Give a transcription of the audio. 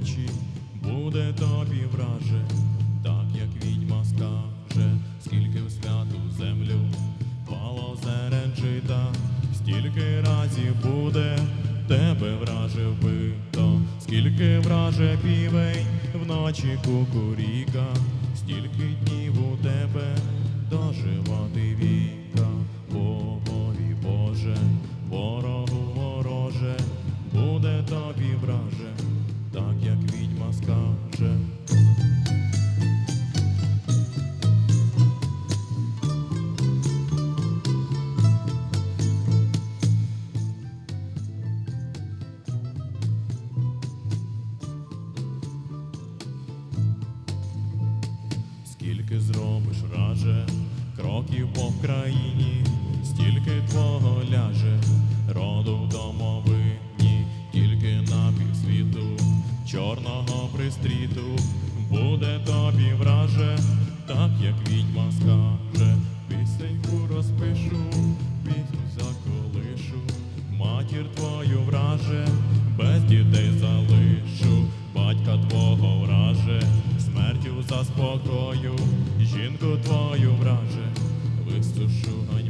вночі буде тобі враже, так як відьма скаже, скільки в святу землю пало зерен жита, стільки разів буде тебе враже вбито, скільки враже півень вночі кукуріка, стільки днів у тебе доживати віка, Богові Боже, ворогу як відьма скаже. Скільки зробиш раже, кроків по країні, чорного пристріту, буде тобі враже, так як відьма скаже, пісеньку розпишу, пісню заколишу, матір твою враже, без дітей залишу, батька твого враже, смертю заспокою, жінку твою враже, висушу ганьбу.